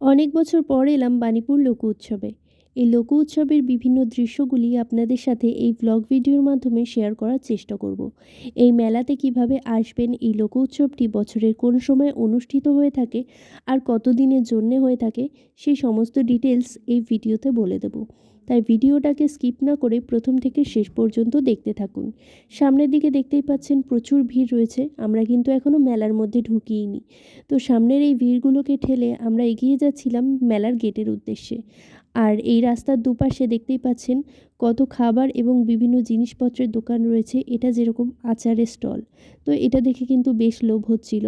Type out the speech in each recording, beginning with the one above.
অনেক বছর পর এলাম বাণীপুর লোক উৎসবে। এই লোক উৎসবের বিভিন্ন দৃশ্যগুলি আপনাদের সাথে এই ব্লগ ভিডিওর মাধ্যমে শেয়ার করার চেষ্টা করব। এই মেলাতে কীভাবে আসবেন, এই লোক উৎসবটি বছরের কোন সময় অনুষ্ঠিত হয়ে থাকে আর কত দিনের জন্যে হয়ে থাকে, সেই সমস্ত ডিটেলস এই ভিডিওতে বলে দেব। তাই ভিডিওটাকে স্কিপ না করে প্রথম থেকে শেষ পর্যন্ত দেখতে থাকুন। সামনের দিকে দেখতেই পাচ্ছেন প্রচুর ভিড় রয়েছে, আমরা কিন্তু এখনও মেলার মধ্যে ঢুকিয়েনি তো সামনের এই ভিড়গুলোকে ঠেলে আমরা এগিয়ে যাচ্ছিলাম মেলার গেটের উদ্দেশ্যে। আর এই রাস্তার দুপাশে দেখতেই পাচ্ছেন কত খাবার এবং বিভিন্ন জিনিসপত্রের দোকান রয়েছে। এটা যেরকম আচারের স্টল। তো এটা দেখে কিন্তু বেশ লোভ হচ্ছিল।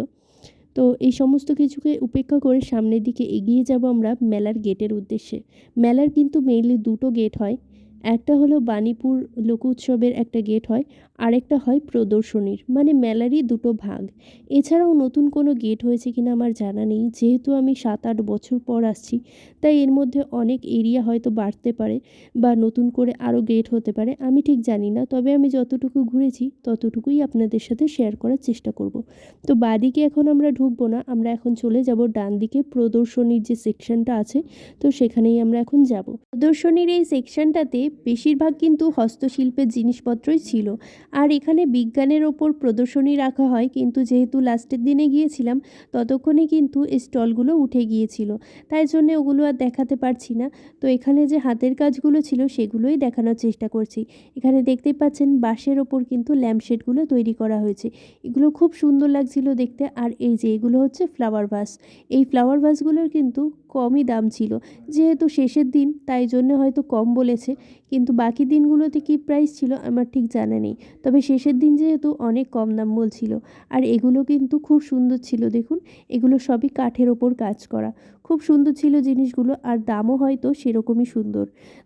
তো এই সমস্ত কিছুকে উপেক্ষা করে সামনের দিকে এগিয়ে যাব আমরা মেলার গেটের উদ্দেশ্যে। মেলার কিন্তু মেইনলি দুটো গেট হয়। একটা হলো বাণীপুর লোক উৎসবের একটা গেট হয়, আরেকটা হয় প্রদর্শনীর মানে মেলারই দুটো ভাগ। এছাড়াও নতুন কোনো গেট হয়েছে কিনা আমার জানা নেই, যেহেতু আমি সাত আট বছর পর আসছি, তাই এর মধ্যে অনেক এরিয়া হয়তো বাড়তে পারে বা নতুন করে আরও গেট হতে পারে, আমি ঠিক জানি না। তবে আমি যতটুকু ঘুরেছি, ততটুকুই আপনাদের সাথে শেয়ার করার চেষ্টা করব। তো বাদিকে এখন আমরা ঢুকবো না, আমরা এখন চলে যাব ডান দিকে প্রদর্শনীর যে সেকশনটা আছে, তো সেখানেই আমরা এখন যাব। প্রদর্শনীর এই সেকশনটাতে বেশিরভাগ কিন্তু হস্তশিল্পের জিনিসপত্রই ছিল। আর এখানে বিজ্ঞানের ওপর প্রদর্শনী রাখা হয়, কিন্তু যেহেতু লাস্টের দিনে গিয়েছিলাম, ততক্ষণে কিন্তু এই স্টলগুলো উঠে গিয়েছিল। তাই জন্য ওগুলো আর দেখাতে পারছি না। তো এখানে যে হাতের কাজগুলো ছিল, সেগুলোই দেখানোর চেষ্টা করছি। এখানে দেখতেই পাচ্ছেন, বাঁশের ওপর কিন্তু ল্যাম্পশেডগুলো তৈরি করা হয়েছে। এগুলো খুব সুন্দর লাগছিল দেখতে। আর এই যে এগুলো হচ্ছে ফ্লাওয়ার ভাস। এই ফ্লাওয়ার ভাসগুলোর কিন্তু কমই দাম ছিল। যেহেতু শেষের দিন, তাই জন্য হয়তো কম বলেছে। কিন্তু বাকি দিনগুলোতে কী প্রাইস ছিল আমার ঠিক জানা নেই। তবে শেষের দিন যেহেতু অনেক কম দাম বলছিল। আর এগুলো কিন্তু খুব সুন্দর ছিল দেখুন। এগুলো সবই কাঠের ওপর কাজ করা। খুব সুন্দর ছিল জিনিসগুলো, আর দামও হয়তো সেরকমই সুন্দর।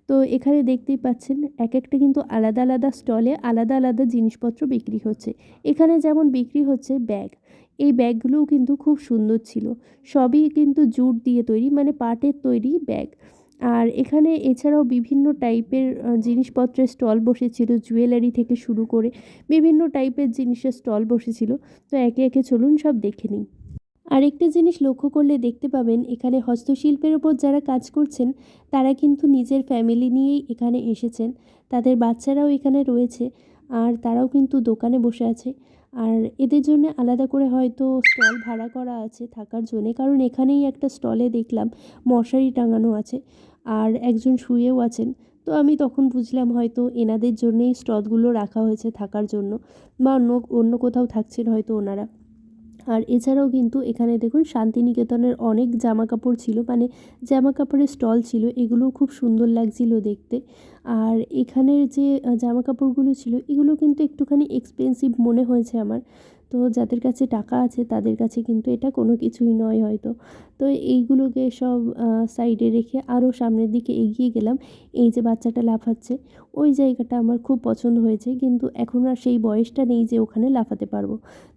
তো এখানে দেখতেই পাচ্ছেন, এক একটা কিন্তু আলাদা আলাদা স্টলে আলাদা আলাদা জিনিসপত্র বিক্রি হচ্ছে। এখানে যেমন বিক্রি হচ্ছে ব্যাগ। এই ব্যাগগুলোও কিন্তু খুব সুন্দর ছিল। সবই কিন্তু জুট দিয়ে তৈরি মানে পাটের তৈরি ব্যাগ। আর এখানে এছাড়াও বিভিন্ন টাইপের জিনিসপত্রের স্টল বসেছিল, জুয়েলারি থেকে শুরু করে বিভিন্ন টাইপের জিনিসের স্টল বসেছিল। তো একে একে চলুন সব দেখে নিই। আরেকটা জিনিস লক্ষ্য করলে দেখতে পাবেন, এখানে হস্তশিল্পের ওপর যারা কাজ করছেন, তারা কিন্তু নিজের ফ্যামিলি নিয়েই এখানে এসেছেন। তাদের বাচ্চারাও এখানে রয়েছে, আর তারাও কিন্তু দোকানে বসে আছে। আর এদের জন্য আলাদা করে হয়তো স্টল ভাড়া করা আছে থাকার জন্যে। কারণ এখানেই একটা স্টলে দেখলাম মশারি টাঙানো আছে আর একজন শুয়েও আছেন। তো আমি তখন বুঝলাম হয়তো এনাদের জন্যেই স্টলগুলো রাখা হয়েছে থাকার জন্য বা অন্য অন্য কোথাও থাকছেন হয়তো ওনারা। আর এছাড়াও কিন্তু এখানে দেখুন শান্তিনিকেতনের অনেক জামা কাপড় ছিল মানে জামা কাপড়ের স্টল ছিল এগুলো খুব সুন্দর লাগছিল দেখতে। আর এখানের যে জামা কাপড়গুলো ছিল, এগুলো কিন্তু একটুখানি এক্সপেন্সিভ মনে হয়েছে আমার। তো যাদের কাছে টাকা আছে তাদের কাছে কিন্তু এটা কোনো কিছুই নয় হয়তো। তো এইগুলোকে সব সাইডে রেখে আরও সামনের দিকে এগিয়ে গেলাম। এই যে বাচ্চাটা লাফাচ্ছে, ওই জায়গাটা আমার খুব পছন্দ হয়েছে, কিন্তু এখন আর সেই বয়সটা নেই যে ওখানে লাফাতে পারব।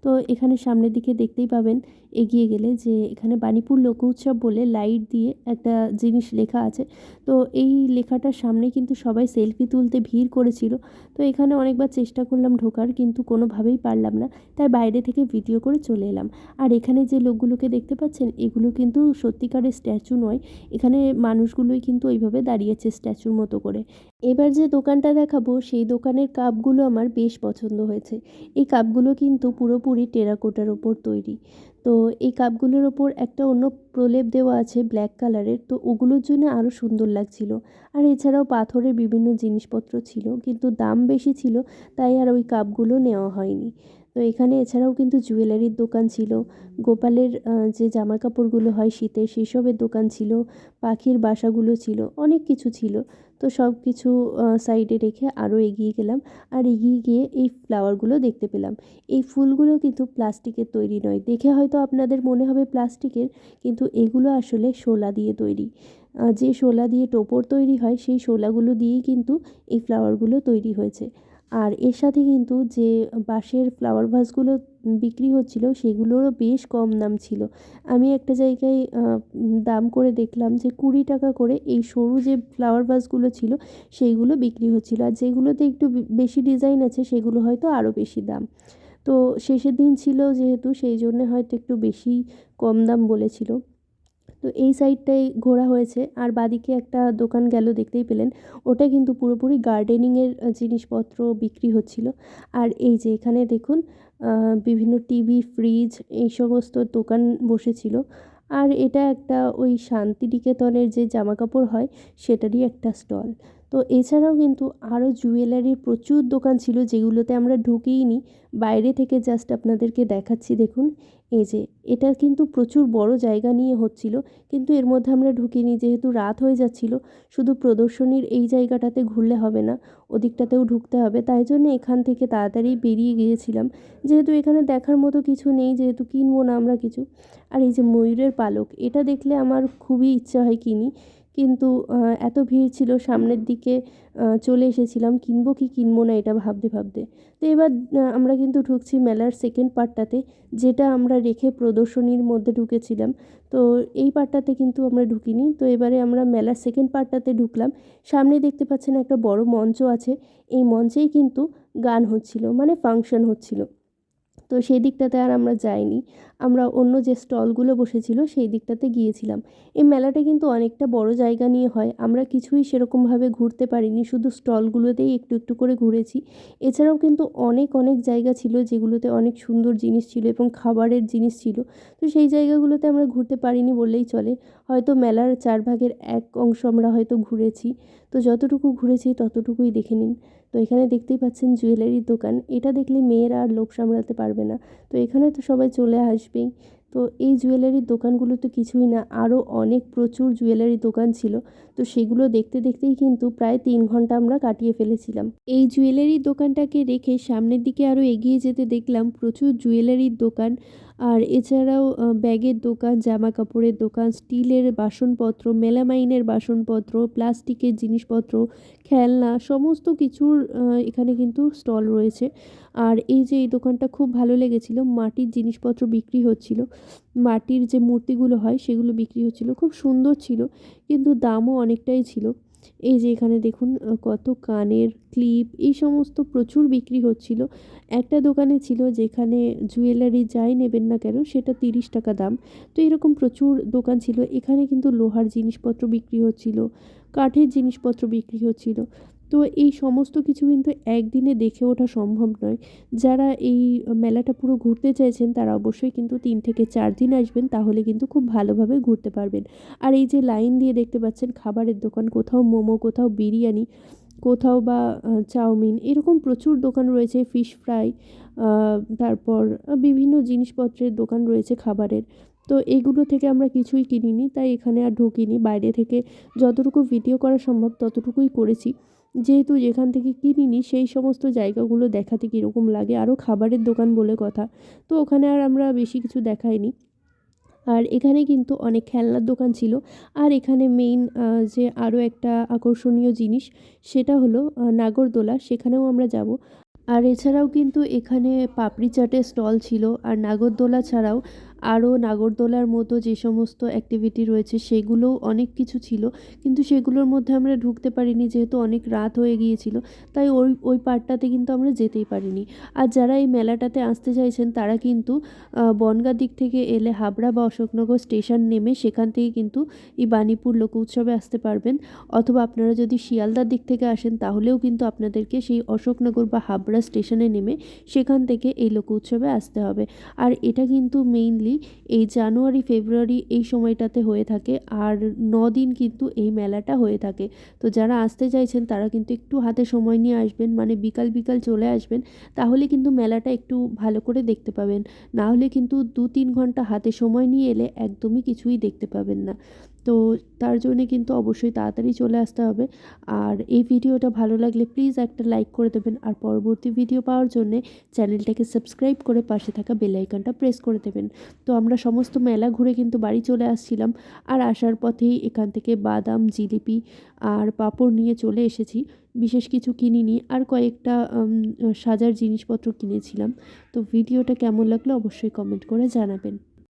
তো এখানে সামনের দিকে দেখতেই পাবেন, এগিয়ে গেলে যে এখানে বাণীপুর লোক উৎসব বলে লাইট দিয়ে একটা জিনিস লেখা আছে। তো এই লেখাটার সামনে কিন্তু সবাই সেলফি তুলতে ভিড় করেছিল। তো এখানে অনেকবার চেষ্টা করলাম ঢোকার, কিন্তু কোনোভাবেই পারলাম না। তাই বাইরে থেকে ভিডিও করে চলে এলাম। আর এখানে যে লোকগুলোকে দেখতে পাচ্ছেন, এগুলো কিন্তু সত্যিকারের স্ট্যাচু নয়। এখানে মানুষগুলোই কিন্তু ওইভাবে দাঁড়িয়েছে স্ট্যাচুর মতো করে। এবার যে দোকানটা দেখাবো, সেই দোকানের কাপগুলো আমার বেশ পছন্দ হয়েছে। এই কাপগুলো কিন্তু পুরোপুরি টেরাকোটার ওপর তৈরি। তো এই কাপগুলোর ওপর একটা অন্য প্রলেপ দেওয়া আছে ব্ল্যাক কালারের তো ওগুলোর জন্য আরও সুন্দর লাগছিল। আর এছাড়াও পাথরের বিভিন্ন জিনিসপত্র ছিল, কিন্তু দাম বেশি ছিল, তাই আর ওই কাপগুলো নেওয়া হয়নি। তো এখানে এছাড়াও কিন্তু জুয়েলারির দোকান ছিল। গোপালের যে জামা কাপড়গুলো হয় শীতের সেসবের দোকান ছিল, পাখির বাসাগুলো ছিল, অনেক কিছু ছিল। তো সব কিছু সাইডে রেখে আরও এগিয়ে গেলাম। আর এগিয়ে গিয়ে এই ফ্লাওয়ারগুলো দেখতে পেলাম। এই ফুলগুলো কিন্তু প্লাস্টিকের তৈরি নয়। দেখে হয়তো আপনাদের মনে হবে প্লাস্টিকের, কিন্তু এগুলো আসলে শোলা দিয়ে তৈরি। যে শোলা দিয়ে টোপর তৈরি হয়, সেই শোলাগুলো দিয়েই কিন্তু এই ফ্লাওয়ারগুলো তৈরি হয়েছে। আর এর সাথে কিন্তু যে বাঁশের ফ্লাওয়ার ভাসগুলো বিক্রি হচ্ছিল, সেগুলোরও বেশ কম দাম ছিল। আমি একটা জায়গায় দাম করে দেখলাম যে কুড়ি টাকা করে এই সরু যে ফ্লাওয়ার ভাসগুলো ছিল, সেইগুলো বিক্রি হচ্ছিল। আর যেগুলোতে একটু বেশি ডিজাইন আছে, সেগুলো হয়তো আরও বেশি দাম। তো শেষের দিন ছিল যেহেতু, সেই জন্যে হয়তো একটু বেশি কম দাম বলেছিল। তো এই সাইডটাই ঘোরা হয়েছে। আর বাদিকে একটা দোকান গেল, দেখতেই পেলেন। ওটা কিন্তু পুরোপুরি গার্ডেনিংয়ের জিনিসপত্র বিক্রি হচ্ছিল। আর এই যে এখানে দেখুন বিভিন্ন টিভি, ফ্রিজ এই সমস্ত দোকান বসেছিল। আর এটা একটা ওই শান্তিনিকেতনের যে জামাকাপড় হয়, সেটারই একটা স্টল। তো এছাড়াও কিন্তু আরও জুয়েলারির প্রচুর দোকান ছিল যেগুলোতে আমরা ঢুকিইনি। বাইরে থেকে জাস্ট আপনাদেরকে দেখাচ্ছি, দেখুন। এই যে, এটা কিন্তু প্রচুর বড় জায়গা নিয়ে হচ্ছিল, কিন্তু এর মধ্যে আমরা ঢুকিনি যেহেতু রাত হয়ে যাচ্ছিল। শুধু প্রদর্শনীর এই জায়গাটাতে ঘুরলে হবে না, ওদিকটাতেও ঢুকতে হবে। তাই জন্য এখান থেকে তাড়াতাড়ি বেরিয়ে গিয়েছিলাম। যেহেতু এখানে দেখার মতো কিছু নেই, যেহেতু কিনবো না আমরা কিছু। আর এই যে ময়ূরের পালক, এটা দেখলে আমার খুবই ইচ্ছা হয় কিনি। কিন্তু এত ভিড় ছিল সামনের দিকে চলে এসেছিলাম, কিনবো কি কিনবো না এটা ভাবতে ভাবতে। তো এবার আমরা কিন্তু ঢুকছি মেলার সেকেন্ড পার্টটাতে যেটা আমরা রেখে প্রদর্শনীর মধ্যে ঢুকেছিলাম। তো এই পার্টটাতে কিন্তু আমরা ঢুকিনি। তো এবারে আমরা মেলার সেকেন্ড পার্টটাতে ঢুকলাম। সামনে দেখতে পাচ্ছেন একটা বড় মঞ্চ আছে। এই মঞ্চেই কিন্তু গান হচ্ছিল মানে ফাংশন হচ্ছিল। তো সেই দিকটাতে আর আমরা যাইনি। আমরা অন্য যে স্টলগুলো বসেছিল সেই দিকটাতে গিয়েছিলাম। এই মেলাটা কিন্তু অনেকটা বড় জায়গা নিয়ে হয়। আমরা কিছুই সেরকমভাবে ঘুরতে পারিনি, শুধু স্টলগুলোতেই একটু একটু করে ঘুরেছি। এছাড়াও কিন্তু অনেক অনেক জায়গা ছিল যেগুলোতে অনেক সুন্দর জিনিস ছিল এবং খাবারের জিনিস ছিল। তো সেই জায়গাগুলোতে আমরা ঘুরতে পারিনি বললেই চলে। হয়তো মেলার চার ভাগের এক অংশ আমরা হয়তো ঘুরেছি। তো যতটুকু ঘুরেছি ততটুকুই দেখে নিন। তো এখানে দেখতেই পাচ্ছেন জুয়েলারির দোকান। এটা দেখলে মেয়েরা আর লোভ সামলাতে পারবে না। তো এখানে তো সবাই চলে আসবেই। তো এই জুয়েলারির দোকানগুলো তো কিছুই না, আরও অনেক প্রচুর জুয়েলারি দোকান ছিল। তো সেগুলো দেখতে দেখতেই কিন্তু প্রায় তিন ঘণ্টা আমরা কাটিয়ে ফেলেছিলাম। এই জুয়েলারির দোকানটাকে রেখে সামনের দিকে আরও এগিয়ে যেতে দেখলাম প্রচুর জুয়েলারির দোকান। আর এছাড়াও ব্যাগের দোকান জামা কাপড়ের দোকান, স্টিলের বাসনপত্র, মেলামাইনের বাসনপত্র, প্লাস্টিকের জিনিসপত্র, খেলনা, সমস্ত কিছুর এখানে কিন্তু স্টল রয়েছে। আর এই যে এই দোকানটা খুব ভালো লেগেছিল, মাটির জিনিসপত্র বিক্রি হচ্ছিল। মাটির যে মূর্তিগুলো হয়, সেগুলো বিক্রি হচ্ছিল। খুব সুন্দর ছিল, কিন্তু দামও অনেকটাই ছিল। এই যে এখানে দেখুন কত কানের ক্লিপ, এই সমস্ত প্রচুর বিক্রি হচ্ছিল। একটা দোকানে ছিল যেখানে জুয়েলারি যাই নেবেন না কেন, সেটা তিরিশ টাকা দাম। তো এরকম প্রচুর দোকান ছিল, এখানে কিন্তু লোহার জিনিসপত্র বিক্রি হচ্ছিল, কাঠের জিনিসপত্র বিক্রি হচ্ছিল। তো এই সমস্ত কিছু কিন্তু একদিনে দেখে ওঠা সম্ভব নয়। যারা এই মেলাটা পুরো ঘুরতে চাইছেন, তারা অবশ্যই কিন্তু তিন থেকে চার দিন আসবেন, তাহলে কিন্তু খুব ভালোভাবে ঘুরতে পারবেন। আর এই যে লাইন দিয়ে দেখতে পাচ্ছেন, খাবারের দোকান, কোথাও মোমো, কোথাও বিরিয়ানি, কোথাও বা চাউমিন, এরকম প্রচুর দোকান রয়েছে, ফিশ ফ্রাই তারপর বিভিন্ন জিনিসপত্রের দোকান রয়েছে খাবারের। তো এগুলো থেকে আমরা কিছুই কিনিনি, তাই এখানে আর ঢুকিনি। বাইরে থেকে যতটুকু ভিডিও করা সম্ভব, ততটুকুই করেছি। যেহেতু যেখান থেকে কিনিনি, সেই সমস্ত জায়গাগুলো দেখাতে কীরকম লাগে? আরও খাবারের দোকান বলে কথা। তো ওখানে আর আমরা বেশি কিছু দেখাইনি। আর এখানে কিন্তু অনেক খেলনার দোকান ছিল। আর এখানে মেইন যে আরও একটা আকর্ষণীয় জিনিস, সেটা হলো নাগরদোলা। সেখানেও আমরা যাব। আর এছাড়াও কিন্তু এখানে পাপড়ি চাটের স্টল ছিল। আর নাগরদোলা ছাড়াও আরও নাগরদোলার মতো যে সমস্ত অ্যাক্টিভিটি রয়েছে, সেগুলোও অনেক কিছু ছিল। কিন্তু সেগুলোর মধ্যে আমরা ঢুকতে পারিনি যেহেতু অনেক রাত হয়ে গিয়েছিল, তাই ওই ওই পার্টটাতে কিন্তু আমরা যেতেই পারিনি। আর যারা এই মেলাটাতে আসতে চাইছেন, তারা কিন্তু বনগাঁ দিক থেকে এলে হাবড়া বা অশোকনগর স্টেশন নেমে সেখান থেকে কিন্তু এই বাণীপুর লোক উৎসবে আসতে পারবেন। অথবা আপনারা যদি শিয়ালদার দিক থেকে আসেন, তাহলেও কিন্তু আপনাদেরকে সেই অশোকনগর বা হাবড়া স্টেশনে নেমে সেখান থেকে এই লোক উৎসবে আসতে হবে। আর এটা কিন্তু মেইনলি মেনলি এই জানুয়ারি, ফেব্রুয়ারি এই সময়টাতে হয়ে থাকে। আর ন দিন কিন্তু এই মেলাটা হয়ে থাকে। তো যারা আসতে চাইছেন, তারা কিন্তু একটু হাতে সময় নিয়ে আসবেন মানে বিকাল বিকাল চলে আসবেন, তাহলে কিন্তু মেলাটা একটু ভালো করে দেখতে পাবেন। না হলে কিন্তু দু তিন ঘণ্টা হাতে সময় নিয়ে এলে একদমই কিছুই দেখতে পাবেন না। তো তার জন্যে কিন্তু অবশ্যই তাড়াতাড়ি চলে আসতে হবে। আর এই ভিডিওটা ভালো লাগলে প্লিজ একটা লাইক করে দেবেন। আর পরবর্তী ভিডিও পাওয়ার জন্যে চ্যানেলটাকে সাবস্ক্রাইব করে পাশে থাকা বেলাইকনটা প্রেস করে দেবেন। তো আমরা সমস্ত মেলা ঘুরে কিন্তু বাড়ি চলে আসছিলাম। আর আসার পথেই এখান থেকে বাদাম, জিলিপি আর পাঁপড় নিয়ে চলে এসেছি। বিশেষ কিছু কিনিনি। আর কয়েকটা সাজার জিনিসপত্র কিনেছিলাম। তো ভিডিওটা কেমন লাগল অবশ্যই কমেন্ট করে জানাবেন।